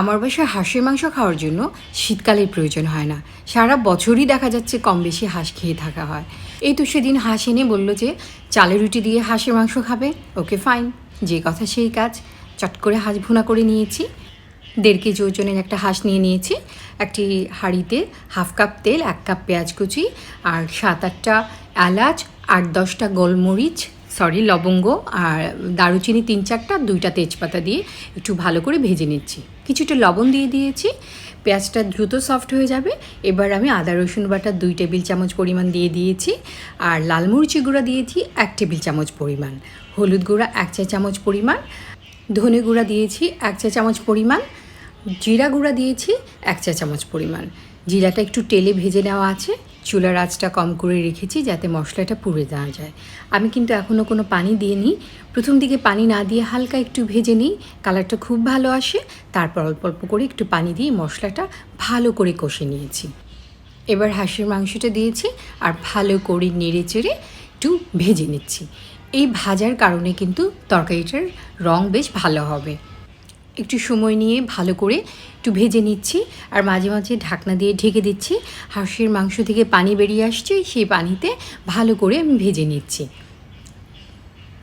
আমার বাসায় হাঁসের মাংস খাওয়ার জন্য শীতকালের প্রয়োজন হয় না। সারা বছরই দেখা যাচ্ছে কম বেশি হাঁস খেয়ে থাকা হয়। এই তো সেদিন হাঁস এনে বলল যে চালের রুটি দিয়ে হাঁসের মাংস খাবে। Okay, fine. যে কথা সেই কাজ। চট করে হাঁস ভুনা করে নিয়েছি। দেড় কেজি ওজনের একটা হাঁস নিয়ে নিয়েছি। একটি হাঁড়িতে হাফ কাপ তেল, এক কাপ পেঁয়াজ কুচি আর সাত আটটা এলাচ, আট দশটা গোলমরিচ সরি, লবঙ্গ আর দারুচিনি তিন চারটা, দুইটা তেজপাতা দিয়ে একটু ভালো করে ভেজে নিচ্ছি। কিছুটা লবণ দিয়ে দিয়েছি, পেঁয়াজটা দ্রুত সফট হয়ে যাবে। এবার আমি আদা, রসুন বাটা দুই টেবিল চামচ পরিমাণ দিয়ে দিয়েছি আর লাল মরিচি গুঁড়া দিয়েছি এক টেবিল চামচ পরিমাণ। হলুদ গুঁড়া এক চা চামচ পরিমাণ। ধনে গুঁড়া দিয়েছি এক চা চামচ পরিমাণ। জিরা গুঁড়া দিয়েছি এক চা চামচ পরিমাণ। জিরাটা একটু তেলে ভেজে নেওয়া আছে। চুলার আঁচটা কম করে রেখেছি যাতে মশলাটা পুড়ে দেওয়া যায়। আমি কিন্তু এখনও কোনো পানি দিয়ে দিইনি। প্রথম দিকে পানি না দিয়ে হালকা একটু ভেজে নিই। কালারটা খুব ভালো আসে। তারপর অল্প অল্প করে একটু পানি দিয়ে মশলাটা ভালো করে কষে নিয়েছি। এবার হাঁসের মাংসটা দিয়েছি আর ভালো করে নেড়ে চেড়ে একটু ভেজে নিচ্ছি। এই ভাজার কারণে কিন্তু তরকারিটার রং বেশ ভালো হবে। একটু সময় নিয়ে ভালো করে একটু ভেজে নিচ্ছি আর মাঝে মাঝে ঢাকনা দিয়ে ঢেকে দিচ্ছি। হাঁসের মাংস থেকে পানি বেরিয়ে আসছে, সেই পানিতে ভালো করে আমি ভেজে নিচ্ছি।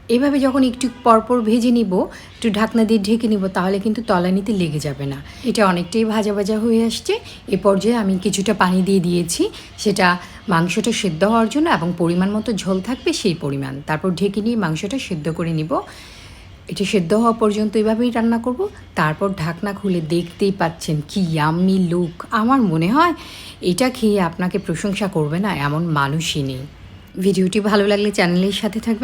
এভাবে যখন একটু পরপর ভেজে নিব, একটু ঢাকনা দিয়ে ঢেকে নিব, তাহলে কিন্তু তলানিতে লেগে যাবে না। এটা অনেকটাই ভাজা ভাজা হয়ে আসছে। এ পর্যায়ে আমি কিছুটা পানি দিয়ে দিয়েছি। সেটা মাংসটা সেদ্ধ হওয়ার জন্য এবং পরিমাণ মতো ঝোল থাকবে সেই পরিমাণ। তারপর ঢেকে নিয়ে মাংসটা সেদ্ধ করে নিব। এটা সেদ্ধ হওয়া পর্যন্ত এভাবেই রান্না করব। তারপর ঢাকনা খুলে দেখতেই পাচ্ছেন কি ইয়াম্মি লুক আমার মনে হয় এটা খেয়ে আপনাকে প্রশংসা করবে না এমন মানুষই নেই। ভিডিওটি ভালো লাগলে চ্যানেলের সাথে থাকবেন।